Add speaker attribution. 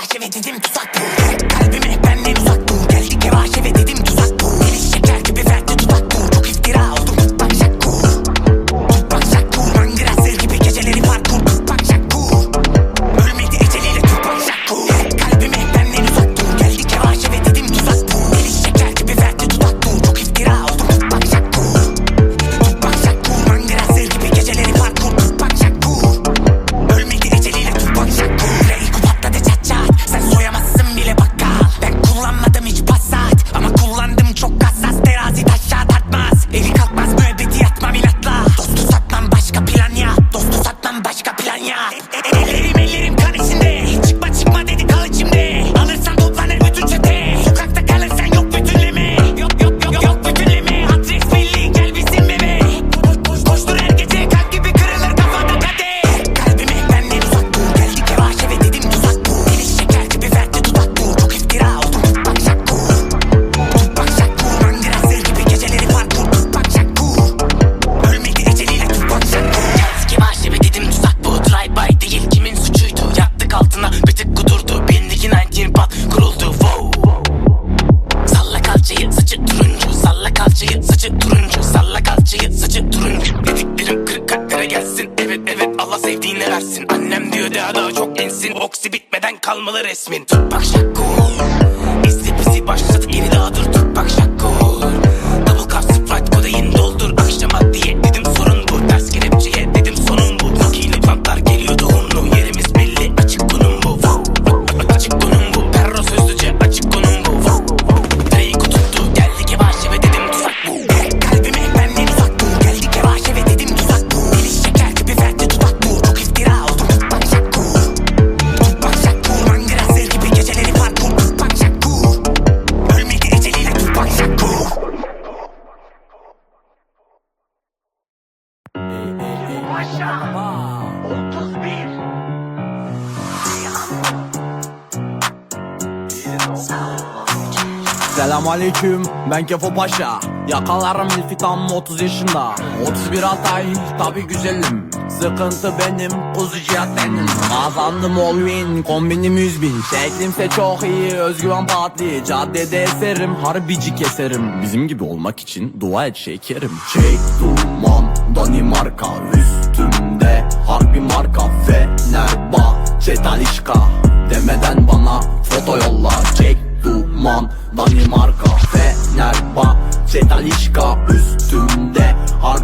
Speaker 1: Kevaşe ve dedim tuzak bu. Kalbime benden uzak dur. Geldi kevaşe ve dedim tuzak bu. Gelişe
Speaker 2: saçı turuncu Salla kalçayı saçı turuncu. Dediklerim kırık kalplere gelsin. Evet evet Allah sevdiğine versin. Annem diyor daha daha çok ensin. Oksi bitmeden kalmalı resmin. Tut bak şakku
Speaker 3: Selam aleyküm ben Kefo Paşa. Yakalarım ilfi tam 30 yaşında. 31 Altay tabi güzelim. Sıkıntı benim kuzu cihat benim. Kazandım all win kombinim 100 bin. Şeklimse çok iyi özgüven patlı Caddede eserim harbici keserim. Bizim gibi olmak için dua et şekerim. Çek duman Danimarka Üstümde harbi marka. Fenerbahçe Talişka Demeden bana foto yolla. Çek duman Danimarka Fenerbahçe Talişka. Üstümde harbi